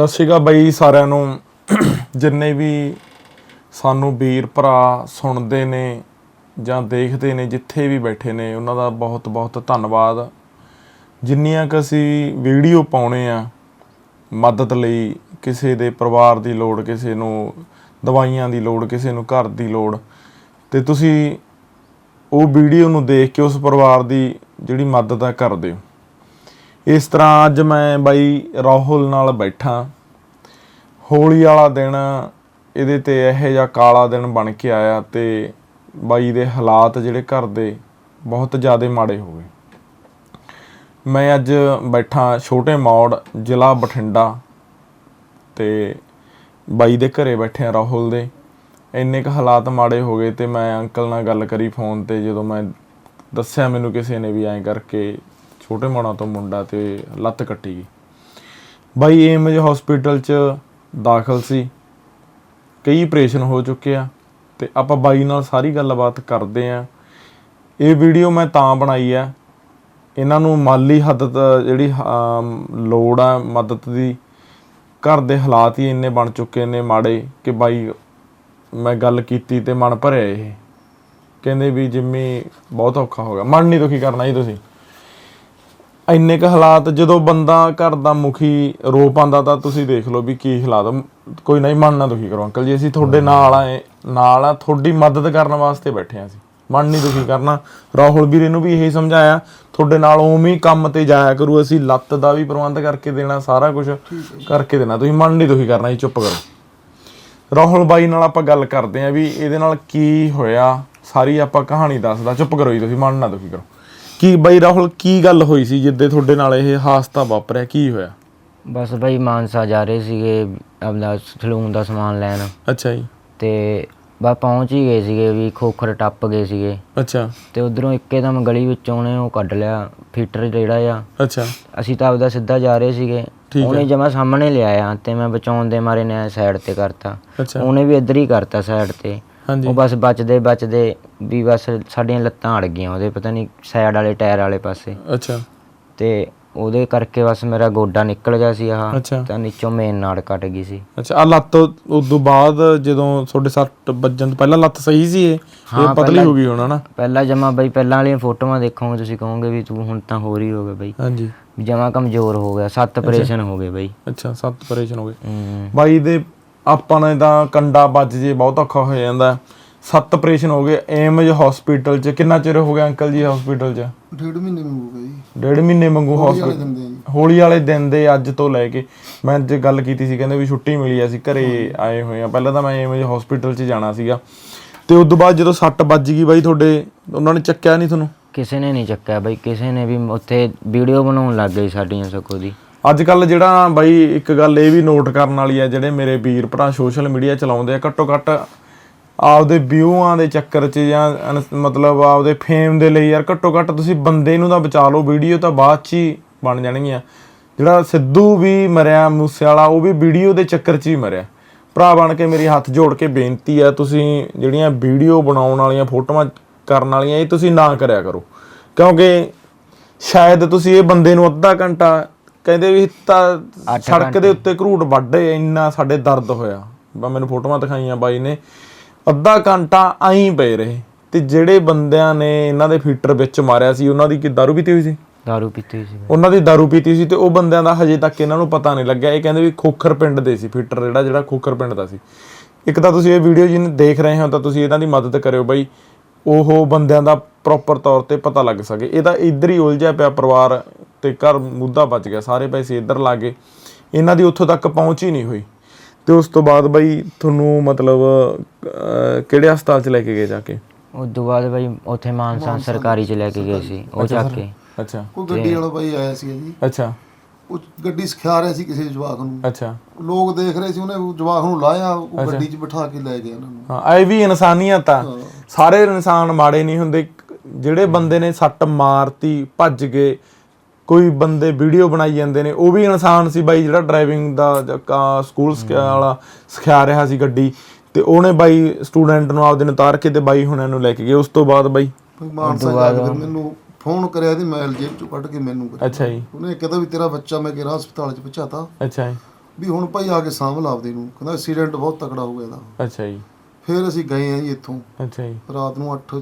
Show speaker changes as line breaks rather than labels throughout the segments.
ਸਤਿ ਸ਼੍ਰੀ ਅਕਾਲ ਬਾਈ ਸਾਰਿਆਂ ਨੂੰ। ਜਿੰਨੇ ਵੀ ਸਾਨੂੰ ਵੀਰ ਭਰਾ ਸੁਣਦੇ ਨੇ ਜਾਂ ਦੇਖਦੇ ਨੇ, ਜਿੱਥੇ ਵੀ ਬੈਠੇ ਨੇ, ਉਹਨਾਂ ਦਾ ਬਹੁਤ ਬਹੁਤ ਧੰਨਵਾਦ। ਜਿੰਨੀਆਂ ਕਿ ਅਸੀਂ ਵੀਡੀਓ ਪਾਉਣੇ ਆ, ਮਦਦ ਲਈ ਕਿਸੇ ਦੇ ਪਰਿਵਾਰ ਦੀ ਲੋੜ, ਕਿਸੇ ਨੂੰ ਦਵਾਈਆਂ ਦੀ ਲੋੜ, ਕਿਸੇ ਨੂੰ ਘਰ ਦੀ ਲੋੜ, ਤੇ ਤੁਸੀਂ ਉਹ ਵੀਡੀਓ ਨੂੰ ਦੇਖ ਕੇ ਉਸ ਪਰਿਵਾਰ ਦੀ ਜਿਹੜੀ ਮਦਦ ਆ ਕਰਦੇ ਹੋ ਇਸ ਤਰ੍ਹਾਂ ਅੱਜ ਮੈਂ ਬਾਈ ਰਾਹੁਲ ਨਾਲ ਬੈਠਾ। ਹੋਲੀ ਵਾਲਾ ਦਿਨ, ਇਹਦੇ ਤੇ ਇਹੋ ਜਿਹਾ ਕਾਲਾ ਦਿਨ ਬਣ ਕੇ ਆਇਆ ਤੇ ਬਾਈ ਦੇ ਹਾਲਾਤ ਜਿਹੜੇ ਘਰ ਦੇ ਬਹੁਤ ਜ਼ਿਆਦਾ ਮਾੜੇ ਹੋ ਗਏ। ਮੈਂ ਅੱਜ ਬੈਠਾ ਛੋਟੇ ਮੌੜ, ਜ਼ਿਲ੍ਹਾ ਬਠਿੰਡਾ ਤੇ ਬਾਈ ਦੇ ਘਰੇ ਬੈਠੇ ਆ ਰਾਹੁਲ ਦੇ। ਇੰਨੇ ਕੁ ਹਾਲਾਤ ਮਾੜੇ ਹੋ ਗਏ ਤੇ ਮੈਂ ਅੰਕਲ ਨਾਲ ਗੱਲ ਕਰੀ ਫੋਨ ਤੇ ਜਦੋਂ ਮੈਂ ਦੱਸਿਆ ਮੈਨੂੰ ਕਿਸੇ ਨੇ ਵੀ ਐਂ ਕਰਕੇ ਛੋਟੇ ਮੋਣਾ ਤੋਂ ਮੁੰਡਾ ਤੇ ਲੱਤ ਕੱਟੀ ਗਈ। ਬਾਈ ਏਮਜ ਹਸਪੀਟਲ 'ਚ ਦਾਖਲ ਸੀ। ਕਈ ਆਪਰੇਸ਼ਨ ਹੋ ਚੁੱਕੇ ਆ ਤੇ ਆਪਾਂ ਬਾਈ ਨਾਲ ਸਾਰੀ ਗੱਲਬਾਤ ਕਰਦੇ ਆ। ਇਹ ਵੀਡੀਓ ਮੈਂ ਤਾਂ ਬਣਾਈ ਆ। ਇਹਨਾਂ ਨੂੰ ਮਾਲੀ ਹੱਦ ਜਿਹੜੀ ਲੋੜ ਆ, ਮਦਦ ਦੀ, ਘਰ ਦੇ ਹਾਲਾਤ ਹੀ ਇੰਨੇ ਬਣ ਚੁੱਕੇ ਨੇ ਮਾੜੇ ਕਿ ਬਾਈ ਮੈਂ ਗੱਲ ਕੀਤੀ ਤੇ ਮਨ ਭਰਿਆ ਇਹ। ਕਹਿੰਦੇ ਵੀ ਜਿੰਮੀ ਬਹੁਤ ਔਖਾ ਹੋ ਗਿਆ। ਮਨ ਨਹੀਂ ਦੁਖੀ ਕਰਨਾ ਜੀ ਤੁਸੀਂ। ਇੰਨੇ ਕ ਹਾਲਾਤ ਜਦੋਂ ਬੰਦਾ ਘਰ ਦਾ ਮੁਖੀ ਰੋ ਪਾਉਂਦਾ ਤਾਂ ਤੁਸੀਂ ਦੇਖ ਲਓ ਵੀ ਕੀ ਹਾਲਾਤ ਕੋਈ ਨਹੀਂ ਮਨ ਨਾ ਦੁਖੀ ਕਰੋ ਅੰਕਲ ਜੀ, ਅਸੀਂ ਤੁਹਾਡੇ ਨਾਲ ਆਏ ਨਾਲ ਆ, ਤੁਹਾਡੀ ਮਦਦ ਕਰਨ ਵਾਸਤੇ ਬੈਠੇ ਆ ਅਸੀਂ। ਮਨ ਨਹੀਂ ਦੁਖੀ ਕਰਨਾ। ਰਾਹੁਲ ਵੀਰੇ ਨੂੰ ਵੀ ਇਹੀ ਸਮਝਾਇਆ, ਤੁਹਾਡੇ ਨਾਲ ਉਵੇਂ ਹੀ ਕੰਮ ਤੇ ਜਾਇਆ ਕਰੂ, ਅਸੀਂ ਲੱਤ ਦਾ ਵੀ ਪ੍ਰਬੰਧ ਕਰਕੇ ਦੇਣਾ, ਸਾਰਾ ਕੁਝ ਕਰਕੇ ਦੇਣਾ, ਤੁਸੀਂ ਮਨ ਨਹੀਂ ਦੁਖੀ ਕਰਨਾ ਜੀ, ਚੁੱਪ ਕਰੋ। ਰਾਹੁਲ ਬਾਈ ਨਾਲ ਆਪਾਂ ਗੱਲ ਕਰਦੇ ਆਂ ਵੀ ਇਹਦੇ ਨਾਲ ਕੀ ਹੋਇਆ, ਸਾਰੀ ਆਪਾਂ ਕਹਾਣੀ ਦੱਸਦਾ, ਚੁੱਪ ਕਰੋ ਜੀ, ਤੁਸੀਂ ਮਨ ਨਾ ਦੁਖੀ ਕਰੋ। ਕੀ ਬਾਈ ਰਾਹੁਲ ਕੀ ਗੱਲ ਹੋਈ ਸੀ ਜਿੱਦੇ ਤੁਹਾਡੇ ਨਾਲ ਇਹ ਹਾਦਸਾ ਵਾਪਰਿਆ? ਕੀ ਹੋਇਆ?
ਬਸ ਬਈ ਮਾਨਸਾ ਜਾ ਰਹੇ ਸੀਗੇ ਆਪਦਾ ਸਲੂਨ ਦਾ ਸਮਾਨ ਲੈਣ।
ਅੱਛਾ ਜੀ।
ਤੇ ਬਸ ਪਹੁੰਚ ਹੀ ਗਏ ਸੀਗੇ ਵੀ ਖੋਖਰ ਟੱਪ ਗਏ ਸੀਗੇ।
ਅੱਛਾ।
ਤੇ ਉਧਰੋਂ ਇੱਕੇਦਮ ਗਲੀ ਵਿੱਚੋਂ ਉਹਨੇ ਉਹ ਕੱਢ ਲਿਆ ਫੀਟਰ ਜਿਹੜਾ ਆ।
ਅੱਛਾ।
ਅਸੀਂ ਤਾਂ ਆਪਦਾ ਸਿੱਧਾ ਜਾ ਰਹੇ ਸੀਗੇ।
ਠੀਕ
ਉਹਨੇ ਜਮਾ ਸਾਹਮਣੇ ਲਿਆਇਆ ਤੇ ਮੈਂ ਬਚਾਉਣ ਦੇ ਮਾਰੇ ਨੇ ਸਾਈਡ ਤੇ ਕਰਤਾ।
ਅੱਛਾ।
ਉਹਨੇ ਵੀ ਇੱਧਰ ਹੀ ਕਰਤਾ ਸਾਈਡ ਤੇ।
ਹਾਂਜੀ।
ਉਹ ਬਸ ਬਚਦੇ ਬਚਦੇ ਵੀ ਬਸ ਸਾਡੀਆਂ ਲੱਤਾਂ ਅੜ ਗਈਆਂ ਉਹਦੇ ਪਤਾ ਨਹੀਂ ਸਾਈਡ ਵਾਲੇ ਟਾਇਰ ਵਾਲੇ ਪਾਸੇ।
ਅੱਛਾ।
ਤੇ ਉਹਦੇ ਕਰਕੇ ਬਸ ਮੇਰਾ ਗੋਡਾ ਨਿਕਲ ਗਿਆ ਸੀ ਆਹ
ਅੱਛਾ।
ਤਾਂ ਨੀਚੋਂ ਮੇਨ ਨਾੜ ਕੱਟ ਗਈ ਸੀ।
ਅੱਛਾ ਆ ਲੱਤ ਉਸ ਤੋਂ ਬਾਅਦ ਜਦੋਂ ਤੁਹਾਡੇ ਸੱਟ ਵੱਜਣ ਤੋਂ ਪਹਿਲਾਂ ਲੱਤ ਸਹੀ ਸੀ ਇਹ? ਇਹ
ਹਾਂ,
ਪਤਲੀ
ਪਹਿਲਾਂ-
ਹੋ ਗਈ ਹੋਣਾ ਨਾ
ਪਹਿਲਾਂ ਜਮਾ ਬਈ ਪਹਿਲਾਂ ਵਾਲੀਆਂ ਫੋਟੋਆਂ ਦੇਖੋਗੇ ਤੁਸੀਂ ਕਹੋਗੇ ਵੀ ਤੂੰ ਹੁਣ ਤਾਂ ਹੋਰ ਹੀ ਹੋ ਗਿਆ ਬਈ।
ਹਾਂਜੀ।
ਜਮਾ ਕਮਜ਼ੋਰ ਹੋ ਗਿਆ ਸੱਤ ਆਪਰੇਸ਼ਨ ਹੋ ਗਏ ਬਈ।
ਅੱਛਾ ਸੱਤ ਆਪਰੇਸ਼ਨ ਹੋ ਗਏ। ਬਾਈ ਦੇ ਆਪਾਂ ਨੇ ਤਾਂ ਕੰਡਾ ਵੱਜ ਜੇ ਬਹੁਤ ਔਖਾ ਹੋ ਜਾਂਦਾ। ਸੱਤ ਆਪਰੇਸ਼ਨ ਹੋ ਗਏ ਏਮਜ ਹਸਪੀਟਲ 'ਚ। ਕਿੰਨਾ ਚਿਰ ਹੋ ਗਿਆ ਅੰਕਲ ਜੀ ਹਸਪੀਟਲ 'ਚ?
ਡੇਢ ਮਹੀਨੇ ਨੂੰ ਹੋ ਗਿਆ ਜੀ।
ਡੇਢ ਮਹੀਨੇ
ਵਾਲੇ
ਹਸਪੀਟਲ ਹੋਲੀ ਵਾਲੇ ਦਿਨ ਦੇ ਅੱਜ ਤੋਂ ਲੈ ਕੇ। ਮੈਂ ਅੱਜ ਗੱਲ ਕੀਤੀ ਸੀ ਕਹਿੰਦੇ ਵੀ ਛੁੱਟੀ ਮਿਲੀ ਆ, ਅਸੀਂ ਘਰੇ ਆਏ ਹੋਏ ਆ। ਪਹਿਲਾਂ ਤਾਂ ਮੈਂ ਏਮਜ ਹਸਪੀਟਲ 'ਚ ਜਾਣਾ ਸੀਗਾ। ਤੇ ਉਸ ਤੋਂ ਬਾਅਦ ਜਦੋਂ ਸੱਟ ਵੱਜ ਗਈ ਬਾਈ ਤੁਹਾਡੇ ਉਹਨਾਂ ਨੇ ਚੱਕਿਆ ਨਹੀਂ ਤੁਹਾਨੂੰ?
ਕਿਸੇ ਨੇ ਨਹੀਂ ਚੱਕਿਆ ਬਈ ਕਿਸੇ ਨੇ ਵੀ ਉੱਥੇ ਵੀਡੀਓ ਬਣਾਉਣ ਲੱਗ ਗਈ ਸਾਡੀਆਂ ਸਕੋ ਦੀ।
ਅੱਜ ਕੱਲ ਜਿਹੜਾ ਬਾਈ ਇੱਕ ਗੱਲ ਇਹ ਵੀ ਨੋਟ ਕਰਨ ਵਾਲੀ ਆ ਜਿਹੜੇ ਮੇਰੇ ਵੀਰ ਭਰਾ ਸੋਸ਼ਲ ਮੀਡੀਆ ਚਲਾਉਂਦੇ ਆ ਘੱਟੋ ਘੱਟ ਆਪਦੇ ਵਿਊਆਂ ਦੇ ਚੱਕਰ 'ਚ ਜਾਂ ਮਤਲਬ ਆਪਦੇ ਫੇਮ ਦੇ ਲਈ ਯਾਰ ਘੱਟੋ ਘੱਟ ਤੁਸੀਂ ਬੰਦੇ ਨੂੰ ਤਾਂ ਬਚਾ ਲਓ ਵੀਡੀਓ ਤਾਂ ਬਾਅਦ 'ਚ ਹੀ ਬਣ ਜਾਣਗੀਆਂ। ਜਿਹੜਾ ਸਿੱਧੂ ਵੀ ਮਰਿਆ ਮੂਸੇ ਵਾਲਾ ਉਹ ਵੀ ਵੀਡੀਓ ਦੇ ਚੱਕਰ 'ਚ ਹੀ ਮਰਿਆ। ਭਰਾ ਬਣ ਕੇ ਮੇਰੀ ਹੱਥ ਜੋੜ ਕੇ ਬੇਨਤੀ ਆ ਤੁਸੀਂ ਜਿਹੜੀਆਂ ਵੀਡੀਓ ਬਣਾਉਣ ਵਾਲੀਆਂ ਫੋਟੋਆਂ ਕਰਨ ਵਾਲੀਆਂ ਇਹ ਤੁਸੀਂ ਨਾ ਕਰਿਆ ਕਰੋ। ਕਿਉਂਕਿ ਸ਼ਾਇਦ ਤੁਸੀਂ ਇਹ ਬੰਦੇ ਨੂੰ ਅੱਧਾ ਘੰਟਾ ਕਹਿੰਦੇ ਵੀ ਤਾਂ ਸੜਕ ਦੇ ਉੱਤੇ ਘਰੂਟ ਵੱਡੇ ਇੰਨਾ ਸਾਡੇ ਦਰਦ ਹੋਇਆ। ਮੈਨੂੰ ਫੋਟੋਆਂ ਦਿਖਾਈਆਂ ਬਾਈ ਨੇ। ਅੱਧਾ ਘੰਟਾ ਆਈ ਪਏ ਰਹੇ। ਤੇ ਜਿਹੜੇ ਬੰਦਿਆਂ ਨੇ ਇਹਨਾਂ ਦੇ ਫੀਟਰ ਵਿੱਚ ਮਾਰਿਆ ਸੀ ਉਹਨਾਂ ਦੀ ਕੀ ਦਾਰੂ ਪੀਤੀ ਹੋਈ ਸੀ?
ਦਾਰੂ ਪੀਤੀ ਸੀ।
ਉਹਨਾਂ ਦੀ ਦਾਰੂ ਪੀਤੀ ਸੀ ਤੇ ਉਹ ਬੰਦਿਆਂ ਦਾ ਹਜੇ ਤੱਕ ਇਹਨਾਂ ਨੂੰ ਪਤਾ ਨਹੀਂ ਲੱਗਿਆ। ਇਹ ਕਹਿੰਦੇ ਵੀ ਖੋਖਰ ਪਿੰਡ ਦੇ ਸੀ ਫੀਟਰ ਜਿਹੜਾ ਜਿਹੜਾ ਖੋਖਰ ਪਿੰਡ ਦਾ ਸੀ। ਇੱਕ ਤਾਂ ਤੁਸੀਂ ਇਹ ਵੀਡੀਓ ਜਿਹਨੂੰ ਦੇਖ ਰਹੇ ਹੋ ਤਾਂ ਤੁਸੀਂ ਇਹਨਾਂ ਦੀ ਮਦਦ ਕਰਿਓ ਬਾਈ। ਉਹ ਬੰਦਿਆਂ ਦਾ ਪ੍ਰੋਪਰ ਤੌਰ ਤੇ ਪਤਾ ਲੱਗ ਸਕੇ। ਇਹ ਤਾਂ ਇੱਧਰ ਹੀ ਉਲਝਿਆ ਪਿਆ ਪਰਿਵਾਰ ਤੇ ਘਰ ਮੁੱਦਾ ਬਚ ਗਿਆ। ਸਾਰੇ ਪੈਸੇ ਇੱਧਰ ਲੱਗੇ ਇਹਨਾਂ ਦੀ ਉੱਥੋਂ ਤੱਕ ਪਹੁੰਚ ਹੀ ਨਹੀਂ ਹੋਈ। ਤੇ ਉਸ ਤੋਂ ਬਾਅਦ ਬਾਈ ਤੁਹਾਨੂੰ ਮਤਲਬ ਅਹ, ਕਿਹੜੇ ਹਸਪਤਾਲ 'ਚ ਲੈ ਕੇ ਗਏ ਜਾ ਕੇ?
ਉਸ ਤੋਂ ਬਾਅਦ ਬਈ ਉੱਥੇ ਮਾਨਸਾ ਸਰਕਾਰੀ ਚ ਲੈ ਕੇ ਗਏ ਸੀ ਉਹ ਚੱਕ ਕੇ।
ਅੱਛਾ।
ਕੋਈ ਗੱਡੀ ਵਾਲਾ ਬਾਈ ਆਇਆ ਸੀ ਜੀ।
ਅੱਛਾ।
ਉਹ ਗੱਡੀ ਸਿਖਾ ਰਿਹਾ ਸੀ ਕਿਸੇ ਜਵਾਕ ਨੂੰ।
ਅੱਛਾ।
ਲੋਕ ਦੇਖ ਰਹੇ ਸੀ ਉਹਨੇ ਉਹ ਜਵਾਕ ਨੂੰ ਲਾਇਆ ਉਹ ਗੱਡੀ 'ਚ ਬਿਠਾ ਕੇ ਲੈ ਗਿਆ ਉਹਨਾਂ ਨੂੰ।
ਹਾਂ ਇਹ ਵੀ ਇਨਸਾਨੀਅਤ ਆ। ਸਾਰੇ ਇਨਸਾਨ ਮਾੜੇ ਨਹੀਂ ਹੁੰਦੇ। ਜਿਹੜੇ ਬੰਦੇ ਨੇ ਸੱਟ ਮਾਰਤੀ ਭੱਜ ਗਏ ਕੋਈ ਬੰਦੇ ਵੀਡੀਓ ਬਣਾਈ ਜਾਂਦੇ ਨੇ ਉਹ ਵੀ ਇਨਸਾਨ ਸੀ ਬਾਈ ਜਿਹੜਾ ਡਰਾਈਵਿੰਗ ਦਾ ਸਕੂਲ ਵਾਲਾ ਸਿਖਾ ਰਿਹਾ ਸੀ ਗੱਡੀ ਤੇ ਉਹਨੇ ਬਾਈ ਸਟੂਡੈਂਟ ਨੂੰ ਆਪਦੇ ਨੂੰ ਉਤਾਰ ਕੇ ਤੇ ਬਾਈ ਹੁਣਾਂ ਨੂੰ ਲੈ ਕੇ ਗਏ ਉਸ ਤੋਂ ਬਾਅਦ ਬਾਈ?
ਫਿਰ ਮਾਨਸਾ ਜਾ ਕੇ ਫਿਰ ਮੈਨੂੰ ਫੋਨ ਕਰਿਆ ਤੇ ਮੈਲ ਜੇਬ 'ਚੋਂ ਕੱਢ ਕੇ ਮੈਨੂੰ ਕਰਿਆ।
ਅੱਛਾ ਜੀ।
ਉਹਨੇ ਕਹਿੰਦਾ ਵੀ ਤੇਰਾ ਬੱਚਾ ਮੈਂ ਕਿਹੜਾ ਹਸਪਤਾਲ 'ਚ ਪਹੁੰਚਾਤਾ।
ਅੱਛਾ ਜੀ।
ਵੀ ਹੁਣ ਭਾਈ ਆ ਕੇ ਸਾਂਭ ਲਾ ਆਪਦੇ ਨੂੰ ਕਹਿੰਦਾ ਐਕਸੀਡੈਂਟ ਬਹੁਤ ਤਕੜਾ ਹੋ ਗਿਆ ਇਹਦਾ।
ਅੱਛਾ ਜੀ।
ਫਿਰ ਅਸੀਂ ਗਏ ਆ ਜੀ ਇੱਥੋਂ।
ਅੱਛਾ ਜੀ।
ਰਾਤ ਨੂੰ 8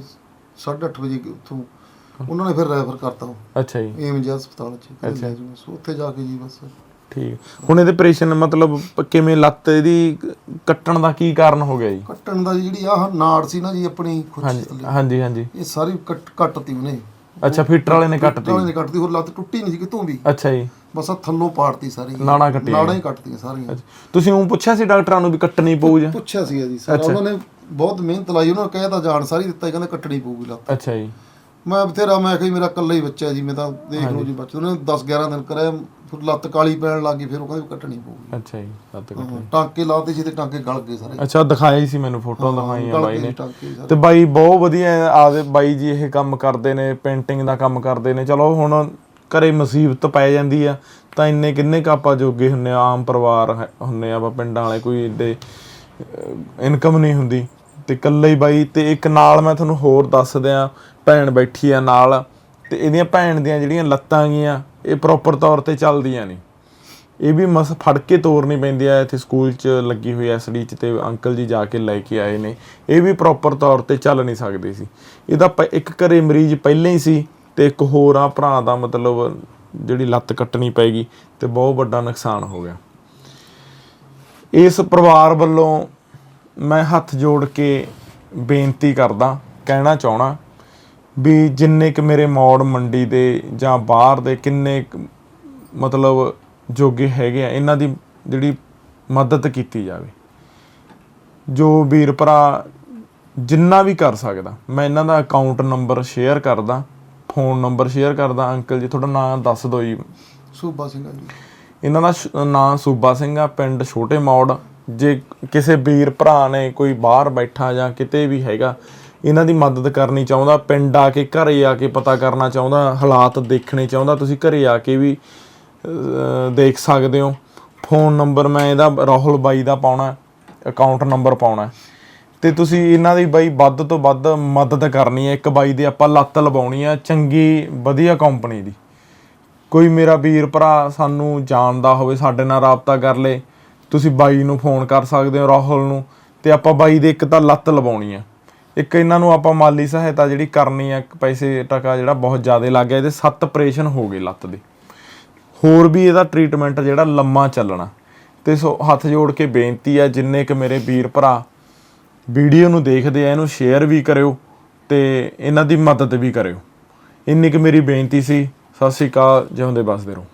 8:30 ਵਜੇ ਉੱਥੋਂ ਉਹਨਾਂ ਨੇ ਫਿਰ ਰੈਫਰ ਕਰਤਾ
ਅੱਛਾ ਜੀ।
ਏਮਜ ਹਸਪਤਾਲ ਚ
ਅੱਛਾ।
ਅੱਛਾ ਜੀ ਉੱਥੇ ਜਾ ਕੇ ਜੀ ਬਸ।
ਠੀਕ। ਹੁਣ ਇਹਦੇ ਆਪਰੇਸ਼ਨ ਮਤਲਬ ਕਿਵੇਂ ਲੱਤ ਇਹਦੀ ਕੱਟਣ ਦਾ ਕੀ ਕਾਰਨ ਹੋ ਗਿਆ ਜੀ?
ਕੱਟਣ ਦਾ ਜਿਹੜੀ ਆਹ ਨਾੜ ਸੀ ਨਾ ਜੀ ਆਪਣੀ ਖੁੱਚੀ
ਹਾਂਜੀ ਹਾਂਜੀ ਹਾਂਜੀ।
ਇਹ ਸਾਰੀ ਕੱਟ ਕੱਟਤੀ ਉਹਨੇ।
ਅੱਛਾ ਫਿੱਟਰ ਵਾਲੇ ਨੇ ਕੱਟਤੀ।
ਉਹਨੇ ਕੱਟਤੀ ਹੋਰ ਲੱਤ ਟੁੱਟੀ ਨਹੀਂ ਸੀ ਕਿਤੋਂ ਵੀ।
ਅੱਛਾ ਜੀ।
ਬਸ ਆ ਥੱਲੋਂ ਪਾੜਤੀ ਸਾਰੀ।
ਨਾੜਾਂ ਕੱਟੀਆਂ।
ਨਾੜਾਂ ਹੀ ਕੱਟਤੀਆਂ ਸਾਰੀਆਂ।
ਤੁਸੀਂ ਉਹ ਪੁੱਛਿਆ ਸੀ ਡਾਕਟਰਾਂ ਨੂੰ ਵੀ ਕੱਟਣੀ ਪਊ ਜਾਂ?
ਪੁੱਛਿਆ ਸੀ ਜੀ। ਸਾਰਾ ਉਹਨਾਂ ਨੇ ਬਹੁਤ ਮਿਹਨਤ ਲਾਈ ਉਹਨਾਂ ਨੇ ਕਹਿ ਤਾਂ ਜਾਣ ਸਾਰੀ ਦਿੱਤਾ ਕਹਿੰਦੇ ਕੱਟਣੀ ਪਊਗੀ ਲੱਤ।
ਅੱਛਾ ਜੀ।
ਮੈਂ ਬਥੇਰਾ ਮੈਂ ਕਿਹਾ ਮੇਰਾ ਇਕੱਲਾ ਹੀ ਬੱਚਾ ਜੀ ਮੈਂ ਤਾਂ ਦੇਖ ਲਓ ਜੀ ਬੱਚਾ ਉਹਨੇ 10 11 ਦਿਨ ਕਰਿਆ ਫਿਰ ਲੱਤ ਕਾਲੀ ਪੈਣ ਲੱਗੀ ਫਿਰ ਉਹ ਕਹਿੰਦੇ ਕੱਟਣੀ ਪਊਗੀ।
ਅੱਛਾ ਜੀ ਲੱਤ ਕੱਟ।
ਹਾਂ, ਟਾਂਕੇ ਲਾਤੇ ਸੀ ਤੇ ਟਾਂਕੇ ਗਲ ਗਏ ਸਾਰੇ।
ਅੱਛਾ ਦਿਖਾਇਆ ਹੀ ਸੀ ਮੈਨੂੰ ਫੋਟੋ ਦਿਖਾਈਆਂ ਬਾਈ ਨੇ। ਤੇ ਬਾਈ ਬਹੁਤ ਵਧੀਆ ਆਦੇ ਬਾਈ ਜੀ ਇਹ ਕੰਮ ਕਰਦੇ ਨੇ ਪੇਂਟਿੰਗ ਦਾ ਕੰਮ ਕਰਦੇ ਨੇ। ਚਲੋ ਹੁਣ ਘਰੇ ਮੁਸੀਬਤ ਪੈ ਜਾਂਦੀ ਆ ਤਾਂ ਇੰਨੇ ਕਿੰਨੇ ਕੁ ਆਪਾਂ ਜੋਗੇ ਹੁੰਨੇ ਆ ਆਮ ਪਰਿਵਾਰ ਹੁੰਨੇ ਆ ਪਿੰਡਾਂ ਵਾਲੇ ਕੋਈ ਏਡੇ ਇਨਕਮ ਨਹੀਂ ਹੁੰਦੀ। ਤੇ ਇਕੱਲੇ ਹੀ ਬਾਈ ਤੇ ਇੱਕ ਨਾਲ ਮੈਂ ਤੁਹਾਨੂੰ ਹੋਰ ਦੱਸ ਦਿਆਂ ਭੈਣ ਬੈਠੀ ਆ ਨਾਲ ਤੇ ਇਹਦੀਆਂ ਭੈਣ ਦੀਆਂ ਜਿਹੜੀਆਂ ਲੱਤਾਂ ਗੀਆਂ, ਇਹ ਪ੍ਰੋਪਰ ਤੌਰ ਤੇ ਚੱਲਦੀਆਂ ਨਹੀਂ ਇਹ ਵੀ ਮਸ ਫੜ ਕੇ ਤੋਰਨੀ ਪੈਂਦੀ ਆ, ਇੱਥੇ ਸਕੂਲ 'ਚ ਲੱਗੀ ਹੋਈ ਐਸਡੀ 'ਚ ਤੇ ਅੰਕਲ ਜੀ ਜਾ ਕੇ ਲੈ ਕੇ ਆਏ ਨੇ। ਇਹ ਵੀ ਪ੍ਰੋਪਰ ਤੌਰ ਤੇ ਚੱਲ ਨਹੀਂ ਸਕਦੇ ਸੀ। ਇਹਦਾ ਪ- ਇੱਕ ਘਰੇ ਮਰੀਜ਼ ਪਹਿਲਾਂ ਹੀ ਸੀ ਤੇ ਇੱਕ ਹੋਰ ਆ ਭਰਾ ਦਾ ਮਤਲਬ ਜਿਹੜੀ ਲੱਤ ਕੱਟਣੀ ਪੈਗੀ ਤੇ ਬਹੁਤ ਵੱਡਾ ਨੁਕਸਾਨ ਹੋ ਗਿਆ। ਇਸ ਪਰਿਵਾਰ ਵੱਲੋਂ ਮੈਂ ਹੱਥ ਜੋੜ ਕੇ ਬੇਨਤੀ ਕਰਦਾ, ਕਹਿਣਾ ਚਾਹਣਾ ਵੀ ਜਿੰਨੇ ਕ ਮੇਰੇ ਮੌੜ ਮੰਡੀ ਦੇ ਜਾਂ ਬਾਹਰ ਦੇ ਕਿੰਨੇ ਮਤਲਬ ਜੋਗੇ ਹੈਗੇ ਆ ਇਹਨਾਂ ਦੀ ਜਿਹੜੀ ਮਦਦ ਕੀਤੀ ਜਾਵੇ। ਜੋ ਵੀਰ ਭਰਾ ਜਿੰਨਾ ਵੀ ਕਰ ਸਕਦਾ ਮੈਂ ਇਹਨਾਂ ਦਾ ਅਕਾਊਂਟ ਨੰਬਰ ਸ਼ੇਅਰ ਕਰਦਾ ਫੋਨ ਨੰਬਰ ਸ਼ੇਅਰ ਕਰਦਾ ਅੰਕਲ ਜੀ ਤੁਹਾਡਾ ਨਾਮ ਦੱਸ ਦਿਓ ਜੀ।
ਸੂਬਾ ਸਿੰਘ ਜੀ।
ਇਹਨਾਂ ਦਾ ਸ਼- ਨਾਂ ਸੂਬਾ ਸਿੰਘ ਆ ਪਿੰਡ ਛੋਟੇ ਮੌੜ। ਜੇ ਕਿਸੇ ਵੀਰ ਭਰਾ ਨੇ ਕੋਈ ਬਾਹਰ ਬੈਠਾ ਜਾਂ ਕਿਤੇ ਵੀ ਹੈਗਾ ਇਹਨਾਂ ਦੀ ਮਦਦ ਕਰਨੀ ਚਾਹੁੰਦਾ, ਪਿੰਡ ਆ ਕੇ, ਘਰੇ ਆ ਕੇ ਪਤਾ ਕਰਨਾ ਚਾਹੁੰਦਾ, ਹਾਲਾਤ ਦੇਖਣੇ ਚਾਹੁੰਦਾ, ਤੁਸੀਂ ਘਰੇ ਆ ਕੇ ਵੀ ਦੇਖ ਸਕਦੇ ਹੋ। ਫੋਨ ਨੰਬਰ ਮੈਂ ਇਹਦਾ, ਰਾਹੁਲ ਬਾਈ ਦਾ ਪਾਉਣਾ ਅਕਾਊਂਟ ਨੰਬਰ ਪਾਉਣਾ। ਤੇ ਤੁਸੀਂ ਇਹਨਾਂ ਦੀ ਬਾਈ ਵੱਧ ਤੋਂ ਵੱਧ ਮਦਦ ਕਰਨੀ ਹੈ। ਇੱਕ ਬਾਈ ਦੀ ਆਪਾਂ ਲੱਤ ਲਵਾਉਣੀ ਆ, ਚੰਗੀ, ਵਧੀਆ ਕੰਪਨੀ ਦੀ। ਕੋਈ ਮੇਰਾ ਵੀਰ ਭਰਾ ਸਾਨੂੰ ਜਾਣਦਾ ਹੋਵੇ, ਸਾਡੇ ਨਾਲ ਰਾਬਤਾ ਕਰ ਲੇ। ਤੁਸੀਂ ਬਾਈ ਨੂੰ ਫੋਨ ਕਰ ਸਕਦੇ ਹੋ, ਰਾਹੁਲ ਨੂੰ। ਤੇ ਆਪਾਂ ਬਾਈ ਦੇ ਇੱਕ ਤਾਂ ਲੱਤ ਲਵਾਉਣੀ ਆ। ਇੱਕ ਇਹਨਾਂ ਨੂੰ ਆਪਾਂ ਮਾਲੀ ਸਹਾਇਤਾ ਜਿਹੜੀ ਕਰਨੀ ਆ ਪੈਸੇ ਟਕਾ ਜਿਹੜਾ ਬਹੁਤ ਜ਼ਿਆਦਾ ਲੱਗ ਗਿਆ, ਇਹਦੇ 7 ਆਪਰੇਸ਼ਨ ਹੋ ਗਏ ਲੱਤ ਦੇ। ਹੋਰ ਵੀ ਇਹਦਾ ਟ੍ਰੀਟਮੈਂਟ ਜਿਹੜਾ ਲੰਮਾ ਚੱਲਣਾ। ਤੇ ਸੋ ਹੱਥ ਜੋੜ ਕੇ ਬੇਨਤੀ ਆ, ਜਿੰਨੇ ਕ ਮੇਰੇ ਵੀਰ ਭਰਾ ਵੀਡੀਓ ਨੂੰ ਦੇਖਦੇ ਆ, ਇਹਨੂੰ ਸ਼ੇਅਰ ਵੀ ਕਰਿਓ ਤੇ ਇਹਨਾਂ ਦੀ ਮਦਦ ਵੀ ਕਰਿਓ। ਇੰਨੀ ਕੁ ਮੇਰੀ ਬੇਨਤੀ ਸੀ। ਸਤਿ ਸ਼੍ਰੀ ਅਕਾਲ, ਜਿਉਂਦੇ ਬਸਦੇ ਰਹੋ।